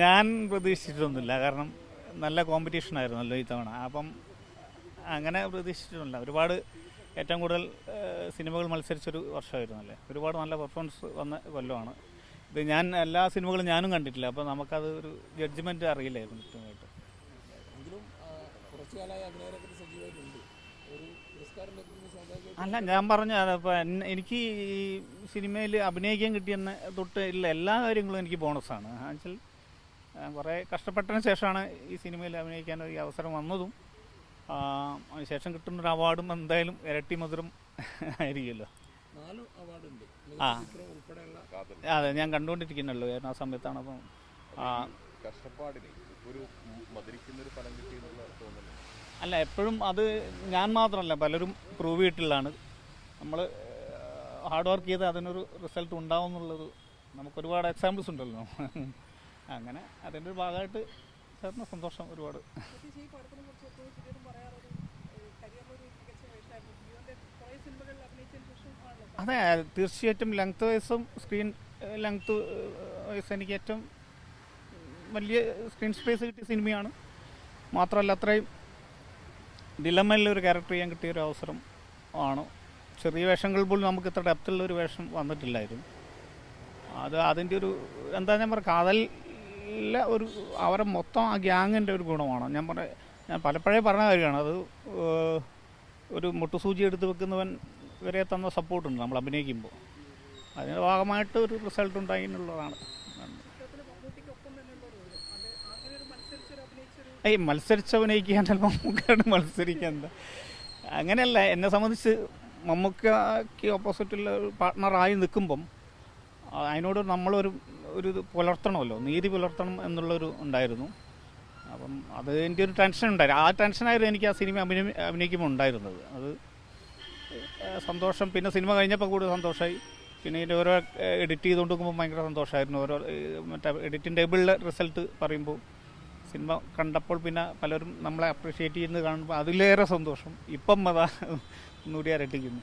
ഞാൻ പ്രതീക്ഷിച്ചിട്ടൊന്നുമില്ല. കാരണം നല്ല കോമ്പറ്റീഷൻ ആയിരുന്നല്ലോ ഇത്തവണ. അപ്പം അങ്ങനെ പ്രതീക്ഷിച്ചിട്ടില്ല ഒരുപാട് ഏറ്റവും കൂടുതൽ സിനിമകൾ മത്സരിച്ചൊരു വർഷമായിരുന്നല്ലേ? ഒരുപാട് നല്ല പെർഫോമൻസ് വന്ന കൊല്ലമാണ്. ഇത് ഞാൻ എല്ലാ സിനിമകളും ഞാനും കണ്ടിട്ടില്ല. അപ്പോൾ നമുക്കത് ഒരു ജഡ്ജ്മെന്റ് അറിയില്ലായിരുന്നു കൃത്യമായിട്ട്. അല്ല ഞാൻ പറഞ്ഞു അപ്പോൾ എനിക്ക് ഈ സിനിമയിൽ അഭിനയിക്കാൻ കിട്ടിയെന്ന് തൊട്ട് ഇല്ല എല്ലാ കാര്യങ്ങളും എനിക്ക് ബോണസാണ്. എന്നുവെച്ചാൽ കുറേ കഷ്ടപ്പെട്ടതിന് ശേഷമാണ് ഈ സിനിമയിൽ അഭിനയിക്കാൻ ഒരു അവസരം വന്നതും. ആ, കിട്ടുന്ന ഒരു അവാർഡും എന്തായാലും ഇരട്ടി മധുരം ആയിരിക്കുമല്ലോ. നാല് അവാർഡ് ഉണ്ട് ആ. അതെ ഞാൻ കണ്ടുകൊണ്ടിരിക്കുന്നുള്ളൂ. കാരണം ആ സമയത്താണ് അപ്പം കഷ്ടപ്പാടിന് ഒരു മധുരിക്കുന്ന ഒരു ഫലം കിട്ടിയെന്നുള്ള തോന്നുന്നു അല്ല എപ്പോഴും അത് ഞാൻ മാത്രമല്ല പലരും പ്രൂവ് ചെയ്തിട്ടുള്ളതാണ്. നമ്മൾ ഹാർഡ് വർക്ക് ചെയ്ത് അതിനൊരു റിസൾട്ട് ഉണ്ടാവും എന്നുള്ളത് നമുക്ക് ഒരുപാട് എക്സാമ്പിൾസ് ഉണ്ടല്ലോ. അങ്ങനെ അതിന്റെ ഒരു ഭാഗമായിട്ട് ചേർന്ന സന്തോഷം ഒരുപാട്. അതെ തീർച്ചയായിട്ടും ലെങ്ത് വൈസും സ്ക്രീൻ ലെങ്ത് വൈസ് എനിക്ക് ഏറ്റവും വലിയ സ്ക്രീൻ സ്പേസ് കിട്ടിയ സിനിമയാണ്. മാത്രമല്ല അത്രയും ഡിലമയിൽ ഒരു ക്യാരക്ടർ ചെയ്യാൻ കിട്ടിയ ഒരു അവസരം ആണ്. ചെറിയ വേഷങ്ങൾ പോലും നമുക്ക് ഇത്ര ഡെപ്തുള്ള ഒരു വേഷം വന്നിട്ടില്ലായിരുന്നു. അത് അതിന്റെ ഒരു എന്താ ഞാൻ പറയുക കാതലിലെ ഒരു അവരെ മൊത്തം ആ ഗ്യാങ്ങിന്റെ ഒരു ഗുണമാണ്. ഞാൻ പറ ഞാൻ പലപ്പോഴേ പറഞ്ഞ കാര്യമാണ്. അത് ഒരു മുട്ടുസൂചി എടുത്ത് വെക്കുന്നവൻ വരെ തന്ന സപ്പോർട്ടുണ്ട് നമ്മൾ അഭിനയിക്കുമ്പോൾ. അതിന്റെ ഭാഗമായിട്ട് ഒരു റിസൾട്ട് ഉണ്ടായി എന്നുള്ളതാണ്. ഈ അഭിനയിക്കാൻ ചിലപ്പോൾ മത്സരിക്കാൻ എന്താ? അങ്ങനെയല്ല എന്നെ സംബന്ധിച്ച് മമ്മൂക്കയ്ക്ക് ഓപ്പോസിറ്റുള്ള ഒരു പാർട്ട്ണറായി നിൽക്കുമ്പം അതിനോട് നമ്മളൊരു ഒരു ഇത് പുലർത്തണമല്ലോ. നീതി പുലർത്തണം എന്നുള്ളൊരു ഉണ്ടായിരുന്നു. അപ്പം അത് എന്റെ ഒരു ടെൻഷൻ ഉണ്ടായിരുന്നു ആ ടെൻഷനായിരുന്നു എനിക്ക് ആ സിനിമ അഭിനയി അഭിനയിക്കുമ്പോൾ ഉണ്ടായിരുന്നത് അത് സന്തോഷം. പിന്നെ സിനിമ കഴിഞ്ഞപ്പോൾ കൂടുതൽ സന്തോഷമായി പിന്നെ ഇതിന്റെ ഓരോ എഡിറ്റ് ചെയ്തുകൊണ്ട് നോക്കുമ്പോൾ ഭയങ്കര സന്തോഷമായിരുന്നു. ഓരോ മറ്റേ എഡിറ്റിംഗ് ടേബിളിലെ റിസൾട്ട് പറയുമ്പോൾ സിനിമ കണ്ടപ്പോൾ പിന്നെ പലരും നമ്മളെ അപ്രീഷിയേറ്റ് ചെയ്യുന്നത് കാണുമ്പോൾ അതിലേറെ സന്തോഷം. ഇപ്പം അതാ ഒന്നുകൂടി അരട്ടിക്കുന്നു